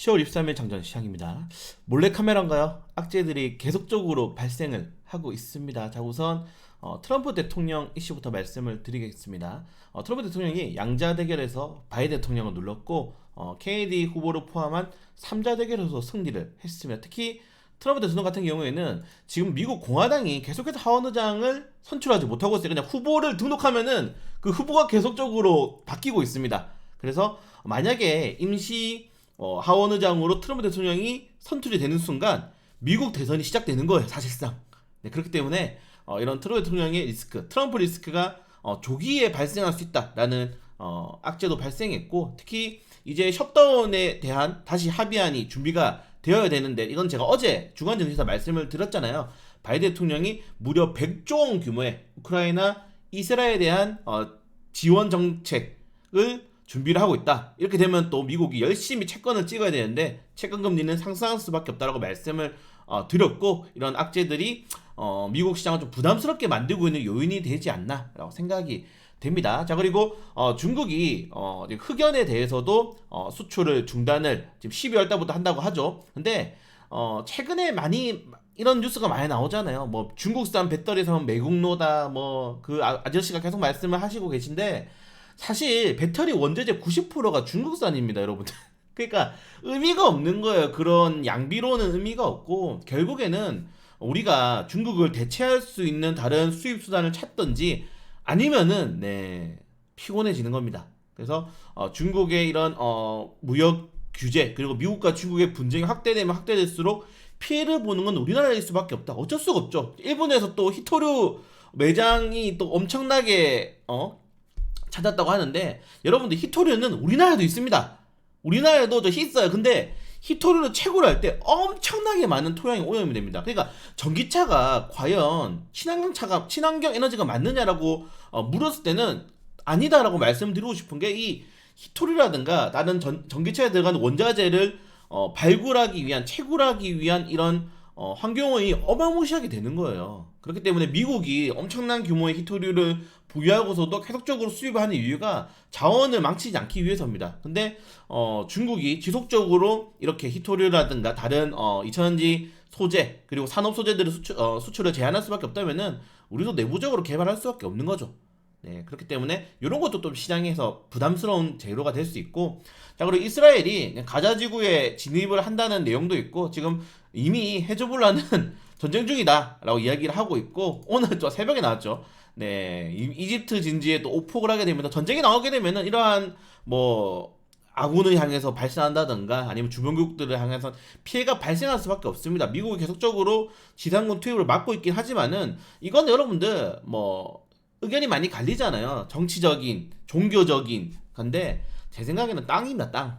10월 23일 장전 시작입니다. 몰래카메라인가요? 악재들이 계속적으로 발생을 하고 있습니다. 자, 우선 어, 트럼프 대통령 이슈부터 말씀을 드리겠습니다. 어, 트럼프 대통령이 양자 대결에서 바이든 대통령을 눌렀고 어, 케네디 후보를 포함한 3자 대결에서 승리를 했습니다. 특히 트럼프 대통령 같은 경우에는 지금 미국 공화당이 계속해서 하원 의장을 선출하지 못하고 있어요. 그냥 후보를 등록하면은 그 후보가 계속적으로 바뀌고 있습니다. 그래서 만약에 임시 어, 하원 의장으로 트럼프 대통령이 선출이 되는 순간 미국 대선이 시작되는 거예요, 사실상. 네, 그렇기 때문에 어, 이런 트럼프 대통령의 리스크, 트럼프 리스크가 어, 조기에 발생할 수 있다라는 어, 악재도 발생했고 특히 이제 셧다운에 대한 다시 합의안이 준비가 되어야 되는데 이건 제가 어제 주간 정시에서 말씀을 드렸잖아요. 바이든 대통령이 무려 100조 원 규모의 우크라이나 이스라엘에 대한 어, 지원 정책을 준비를 하고 있다. 이렇게 되면 또 미국이 열심히 채권을 찍어야 되는데 채권 금리는 상승할 수밖에 없다라고 말씀을 어, 드렸고 이런 악재들이 어, 미국 시장을 좀 부담스럽게 만들고 있는 요인이 되지 않나라고 생각이 됩니다. 자 그리고 어, 중국이 어, 흑연에 대해서도 어, 수출을 중단을 지금 12월 달부터 한다고 하죠. 근데 어, 최근에 많이 이런 뉴스가 많이 나오잖아요. 뭐 중국산 배터리에서 매국노다 뭐 그 아저씨가 계속 말씀을 하시고 계신데 사실 배터리 원재재 90%가 중국산입니다, 여러분들. 그러니까 의미가 없는 거예요. 그런 양비로는 의미가 없고 결국에는 우리가 중국을 대체할 수 있는 다른 수입 수단을 찾든지 아니면은 네 피곤해지는 겁니다. 그래서 어, 중국의 이런 어, 무역 규제 그리고 미국과 중국의 분쟁이 확대되면 확대될수록 피해를 보는 건 우리나라일 수밖에 없다. 어쩔 수가 없죠. 일본에서 또 히토류 매장이 또 엄청나게 어 찾았다고 하는데 여러분들 히토류는 우리나라에도 있습니다. 우리나라에도 저 있어요. 근데 히토류를 채굴 할때 엄청나게 많은 토양이 오염이 됩니다. 그러니까 전기차가 과연 친환경 차가 친환경 에너지가 맞느냐라고 어, 물었을 때는 아니다라고 말씀드리고 싶은 게 이 히토류라든가 다른 전, 전기차에 들어가는 원자재를 어, 발굴하기 위한 채굴하기 위한 이런 어, 환경오염이 어마무시하게 되는 거예요. 그렇기 때문에 미국이 엄청난 규모의 히토류를 보유하고서도 계속적으로 수입하는 이유가 자원을 망치지 않기 위해서입니다. 근데 어, 중국이 지속적으로 이렇게 히토류라든가 다른 어, 이천전지 소재 그리고 산업 소재들의 수출, 어, 수출을 제한할 수밖에 없다면은 우리도 내부적으로 개발할 수밖에 없는 거죠. 네, 그렇기 때문에 이런 것도 좀 시장에서 부담스러운 재료가 될 수 있고, 자 그리고 이스라엘이 가자 지구에 진입을 한다는 내용도 있고, 지금 이미 헤즈볼라는 전쟁 중이다라고 이야기를 하고 있고, 오늘 또 새벽에 나왔죠. 네, 이- 이집트 진지에 또 오폭을 하게 되면 전쟁이 나오게 되면은 이러한 뭐 아군을 향해서 발생한다든가 아니면 주변국들을 향해서 피해가 발생할 수밖에 없습니다. 미국이 계속적으로 지상군 투입을 막고 있긴 하지만은 이건 여러분들 뭐 의견이 많이 갈리잖아요. 정치적인, 종교적인. 근데 제 생각에는 땅입니다, 땅.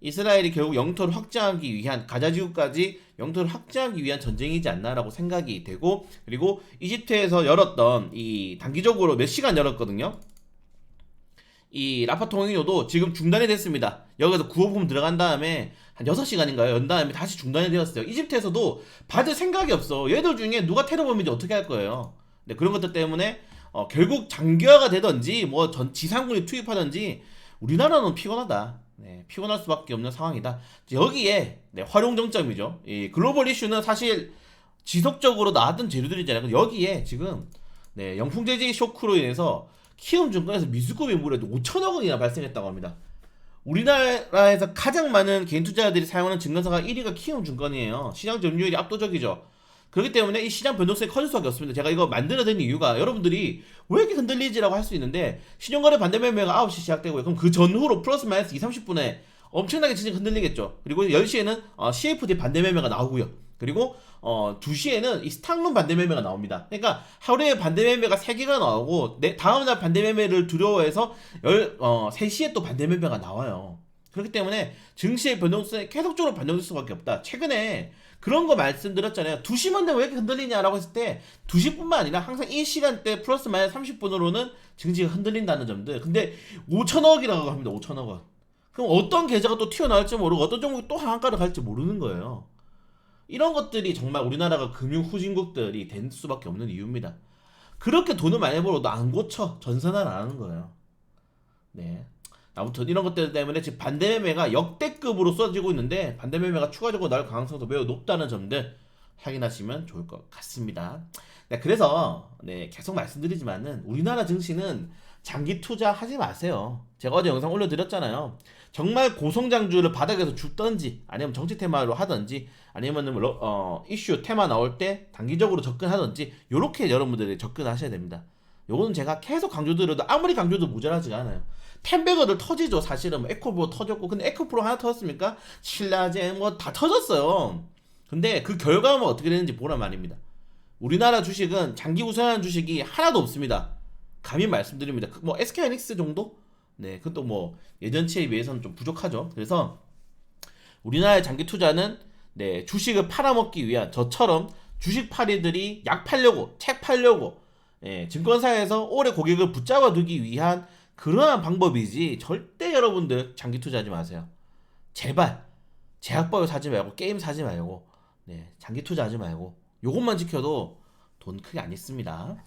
이스라엘이 결국 영토를 확장하기 위한 가자 지구까지 영토를 확장하기 위한 전쟁이지 않나라고 생각이 되고 그리고 이집트에서 열었던 이 단기적으로 몇 시간 열었거든요. 이 라파 통행료도 지금 중단이 됐습니다. 여기서 구호품 들어간 다음에 한 6시간인가요? 연 다음에 다시 중단이 되었어요. 이집트에서도 받을 생각이 없어. 얘들 중에 누가 테러범인지 어떻게 할 거예요? 네, 그런 것들 때문에 어, 결국 장기화가 되든지 뭐 전 지상군이 투입하든지 우리나라는 피곤하다. 네, 피곤할 수밖에 없는 상황이다. 여기에 네, 활용 정점이죠. 이 글로벌 이슈는 사실 지속적으로 나왔던 재료들이잖아요. 여기에 지금 네, 영풍 제재 쇼크로 인해서 키움 증권에서 미수급이 무려 5천억 원이나 발생했다고 합니다. 우리나라에서 가장 많은 개인 투자자들이 사용하는 증권사가 1위가 키움 증권이에요. 시장 점유율이 압도적이죠. 그렇기 때문에 이 시장 변동성이 커질 수밖에 없습니다. 제가 이거 만들어낸 이유가 여러분들이 왜 이렇게 흔들리지라고 할 수 있는데 신용거래 반대 매매가 9시 시작되고요. 그럼 그 전후로 플러스 마이너스 2, 30분에 엄청나게 진짜 흔들리겠죠. 그리고 10시에는 어, CFD 반대 매매가 나오고요. 그리고 어, 2시에는 이 스탁룸 반대 매매가 나옵니다. 그러니까 하루에 반대 매매가 3개가 나오고 내 다음 날 반대 매매를 두려워해서 열, 어, 3시에 또 반대 매매가 나와요. 그렇기 때문에 증시의 변동성이 계속적으로 반영될 수밖에 없다. 최근에 그런 거 말씀드렸잖아요. 2시만 되면 왜 이렇게 흔들리냐라고 했을 때 2시뿐만 아니라 항상 이 시간대 플러스 마이너스 30분으로는 증시가 흔들린다는 점들. 근데 5천억이라고 합니다. 5천억 원. 그럼 어떤 계좌가 또 튀어나올지 모르고 어떤 종목이 또 하한가를 갈지 모르는 거예요. 이런 것들이 정말 우리나라가 금융 후진국들이 된 수밖에 없는 이유입니다. 그렇게 돈을 많이 벌어도 안 고쳐 전선을 안 하는 거예요. 네. 아무튼 이런 것들 때문에 지금 반대 매매가 역대급으로 쏟아지고 있는데 반대 매매가 추가적으로 나올 가능성도 매우 높다는 점들 확인하시면 좋을 것 같습니다. 네, 그래서 네, 계속 말씀드리지만은 우리나라 증시는 장기 투자 하지 마세요. 제가 어제 영상 올려드렸잖아요. 정말 고성장주를 바닥에서 죽던지 아니면 정치 테마로 하던지 아니면은 러- 어, 이슈 테마 나올 때 단기적으로 접근하던지 요렇게 여러분들이 접근하셔야 됩니다. 요거는 제가 계속 강조드려도 아무리 강조도 모자라지가 않아요. 템베거들 터지죠 사실은 뭐 에코프로 터졌고 근데 에코프로 하나 터졌습니까? 신라제 뭐다 터졌어요. 근데 그 결과만 어떻게 되는지 보란 말입니다. 우리나라 주식은 장기 우선하는 주식이 하나도 없습니다. 감히 말씀드립니다. 그뭐 SK 하이닉스 정도? 네, 그것도 뭐 예전치에 비해서는 좀 부족하죠. 그래서 우리나라의 장기 투자는 네, 주식을 팔아먹기 위한 저처럼 주식 팔이들이 약 팔려고 책 팔려고 예, 증권사에서 오래 고객을 붙잡아 두기 위한 그러한 방법이지 절대 여러분들 장기 투자하지 마세요. 제발 제약바을 사지 말고 게임 사지 말고 네, 장기 투자하지 말고 요것만 지켜도 돈 크게 안 있습니다.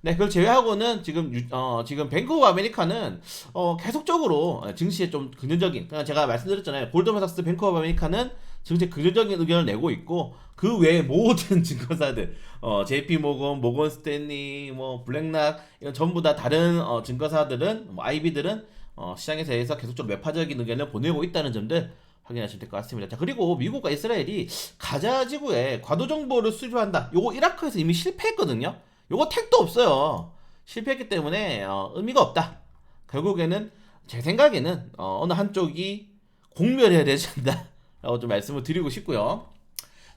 네, 그걸 제외하고는 지금 유- 어, 지금 뱅크 오브 아메리카는 어, 계속적으로 증시에 좀 긍정적인 그러니까 제가 말씀드렸잖아요. 골드만삭스 뱅크 오브 아메리카는 증시에 긍정적인 의견을 내고 있고 그 외에 모든 증권사들 어, JP 모건, 모건 스탠리, 뭐 블랙락 이런 전부 다 다른 어, 증권사들은 뭐 IB들은 어, 시장에 대해서 계속적으로 매파적인 의견을 보내고 있다는 점들 확인하시면 될 것 같습니다. 자, 그리고 미국과 이스라엘이 가자 지구에 과도 정보를 수집한다. 요거 이라크에서 이미 실패했거든요. 요거 택도 없어요. 실패했기 때문에 어, 의미가 없다. 결국에는 제 생각에는 어, 느 한쪽이 공멸해야 되지 않나라고 좀 말씀을 드리고 싶고요.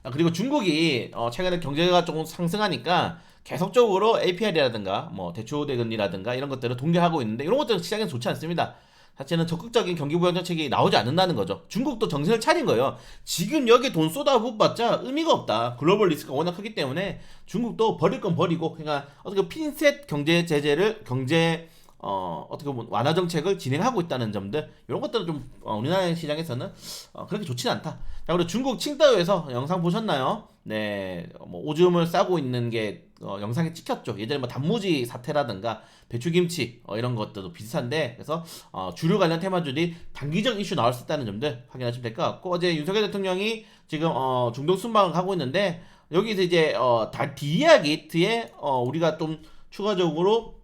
아, 그리고 중국이 어, 최근에 경제가 조금 상승하니까 계속적으로 APR이라든가 뭐 대출 대금리라든가 이런 것들을 동결하고 있는데 이런 것들은 시장에 좋지 않습니다. 사실은 적극적인 경기 부양 정책이 나오지 않는다는 거죠. 중국도 정신을 차린 거예요. 지금 여기 돈 쏟아붓봤자 의미가 없다. 글로벌 리스크가 워낙 크기 때문에 중국도 버릴 건 버리고 그러니까 어떻게 핀셋 경제 제재를 경제 어, 어떻게 보면 완화 정책을 진행하고 있다는 점들 이런 것들은 좀 어, 우리나라 시장에서는 어, 그렇게 좋지는 않다. 자 그리고 중국 칭다오에서 영상 보셨나요? 네, 뭐 오줌을 싸고 있는 게 어, 영상에 찍혔죠. 예전에 뭐 단무지 사태라든가 배추김치 어, 이런 것들도 비슷한데 그래서 어, 주류 관련 테마주들이 단기적 이슈 나올 수 있다는 점들 확인하시면 될 것 같고 어제 윤석열 대통령이 지금 어, 중동 순방을 하고 있는데 여기서 이제 어, 다 디아 게이트에 어, 우리가 좀 추가적으로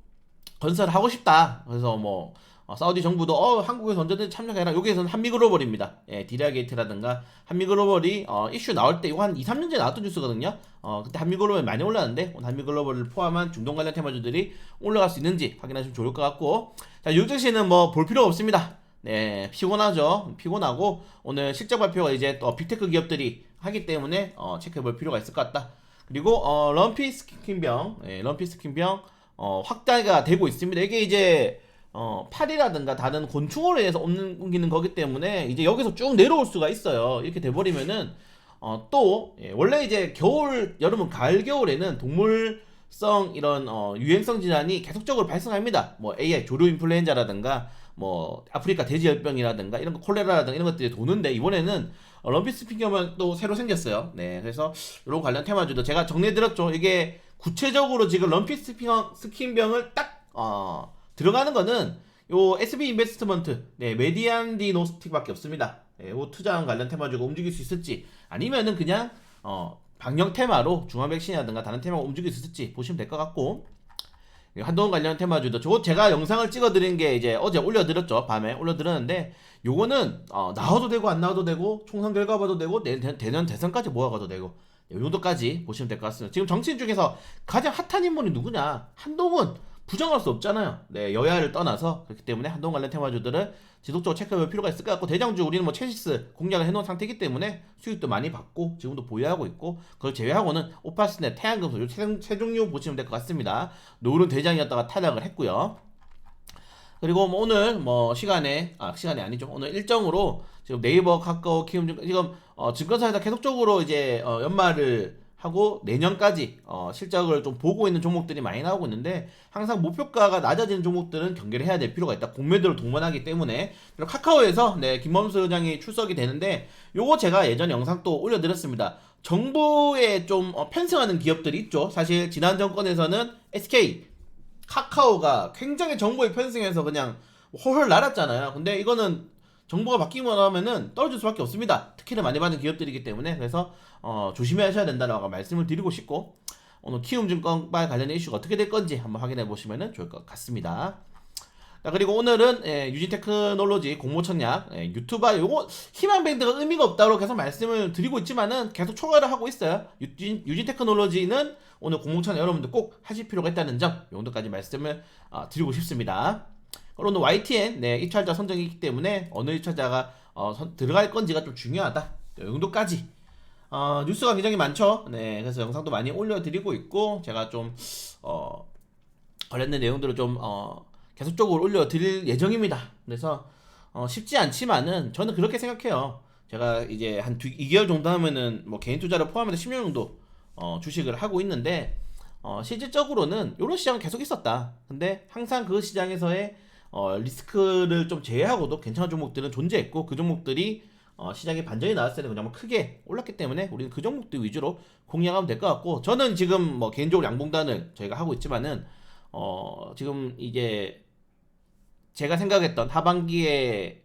건설을 하고 싶다. 그래서 뭐 어, 사우디 정부도 어 한국에서 언제든 참여해라. 여기에서는 한미글로벌입니다. 예, 디라게이트라든가 한미글로벌이 어, 이슈 나올 때 이거 한 2, 3년 전에 나왔던 뉴스거든요. 어, 그때 한미글로벌 많이 올랐는데 한미글로벌을 포함한 중동 관련 테마주들이 올라갈 수 있는지 확인하시면 좋을 것 같고 자, 요증시는 뭐 볼 필요 없습니다. 네, 피곤하죠. 피곤하고 오늘 실적 발표가 이제 또 빅테크 기업들이 하기 때문에 어, 체크해 볼 필요가 있을 것 같다. 그리고 어, 럼피 스킨병, 예, 럼피 스킨병 어, 확대가 되고 있습니다. 이게 이제 어, 팔이라든가 다른 곤충으로 인해서 옮기는 거기 때문에 이제 여기서 쭉 내려올 수가 있어요. 이렇게 돼버리면은 어, 또 예, 원래 이제 겨울, 여름은 가을, 겨울에는 동물성 이런 어, 유행성 질환이 계속적으로 발생합니다. 뭐 AI 조류 인플루엔자라든가 뭐 아프리카 돼지열병이라든가 이런 거 콜레라라든가 이런 것들이 도는데 이번에는 어, 럼피스 핑계면 또 새로 생겼어요. 네, 그래서 이런 관련 테마주도 제가 정리해드렸죠. 이게 구체적으로 지금 럼피스 스킨병을 딱 어, 들어가는 거는 요 SB 인베스트먼트, 네, 메디안 디노스틱밖에 없습니다. 네, 요 투자한 관련 테마주가 움직일 수 있을지 아니면은 그냥 어, 방역 테마로 중화 백신이라든가 다른 테마가 움직일 수 있을지 보시면 될 것 같고 한동훈 관련 테마주도 저거 제가 영상을 찍어드린 게 이제 어제 올려드렸죠. 밤에 올려드렸는데 요거는 어, 나와도 되고 안 나와도 되고 총선 결과 봐도 되고 내, 내, 내년 대선까지 모아가도 되고 요 정도까지 보시면 될 것 같습니다. 지금 정치인 중에서 가장 핫한 인물이 누구냐? 한동훈 부정할 수 없잖아요 네 여야를 떠나서 그렇기 때문에 한동훈 관련 테마주들은 지속적으로 체크해볼 필요가 있을 것 같고 대장주 우리는 뭐 체시스 공략을 해놓은 상태이기 때문에 수익도 많이 받고 지금도 보유하고 있고 그걸 제외하고는 오파스넷 태양금속 이세 종류 보시면 될 것 같습니다 노을은 대장이었다가 탈락을 했고요. 그리고 뭐 오늘 뭐 시간에 아 시간이 아니죠. 오늘 일정으로 지금 네이버, 카카오, 키움 증- 지금 어, 증권사에서 계속적으로 이제 어, 연말을 하고 내년까지 어, 실적을 좀 보고 있는 종목들이 많이 나오고 있는데 항상 목표가가 낮아지는 종목들은 경계를 해야 될 필요가 있다. 공매도를 동반하기 때문에 그리고 카카오에서 네 김범수 의장이 출석이 되는데 요거 제가 예전 영상 또 올려드렸습니다. 정부에 좀 어, 편승하는 기업들이 있죠. 사실 지난 정권에서는 SK, 카카오가 굉장히 정부에 편승해서 그냥 헐헐 날았잖아요. 근데 이거는 정보가 바뀌고 나면은 떨어질 수밖에 없습니다. 특혜를 많이 받는 기업들이기 때문에 그래서 어, 조심하셔야 된다라고 말씀을 드리고 싶고 오늘 키움증권발 관련된 이슈가 어떻게 될 건지 한번 확인해 보시면 좋을 것 같습니다. 자, 그리고 오늘은 예, 유진 테크놀로지 공모청약 예, 유튜버 요거 희망밴드가 의미가 없다고 계속 말씀을 드리고 있지만은 계속 초과를 하고 있어요. 유진, 유진 테크놀로지는 오늘 공모청약 여러분들 꼭 하실 필요가 있다는 점 용도까지 말씀을 어, 드리고 싶습니다. 오늘 YTN 네, 입찰자 선정이기 때문에 어느 입찰자가 어, 선- 들어갈 건지가 좀 중요하다. 이 정도까지 어, 뉴스가 굉장히 많죠. 네, 그래서 영상도 많이 올려드리고 있고 제가 좀 어, 관련된 내용들을 좀 어, 계속적으로 올려드릴 예정입니다. 그래서 어, 쉽지 않지만은 저는 그렇게 생각해요. 제가 이제 한 2개월 정도 하면은 뭐 개인 투자를 포함해서 10년 정도 어, 주식을 하고 있는데 어, 실질적으로는 이런 시장은 계속 있었다. 근데 항상 그 시장에서의 어, 리스크를 좀 제외하고도 괜찮은 종목들은 존재했고 그 종목들이 어, 시장에 반전이 나왔을 때 그냥 크게 올랐기 때문에 우리는 그 종목들 위주로 공략하면 될 것 같고 저는 지금 뭐 개인적으로 양봉단을 저희가 하고 있지만은 어, 지금 이제 제가 생각했던 하반기에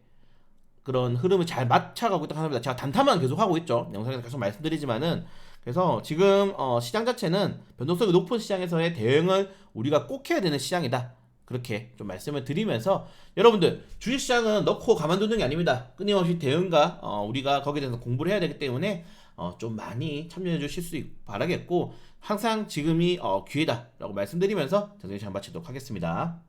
그런 흐름을 잘 맞춰가고 있다고 합니다. 제가 단타만 계속 하고 있죠. 영상에서 계속 말씀드리지만은 그래서 지금 어, 시장 자체는 변동성이 높은 시장에서의 대응을 우리가 꼭 해야 되는 시장이다. 그렇게 좀 말씀을 드리면서 여러분들 주식시장은 넣고 가만두는 게 아닙니다. 끊임없이 대응과 어, 우리가 거기에 대해서 공부를 해야 되기 때문에 어, 좀 많이 참여해 주실 수 있- 바라겠고 항상 지금이 어, 기회다라고 말씀드리면서 정리 시간 마치도록 하겠습니다.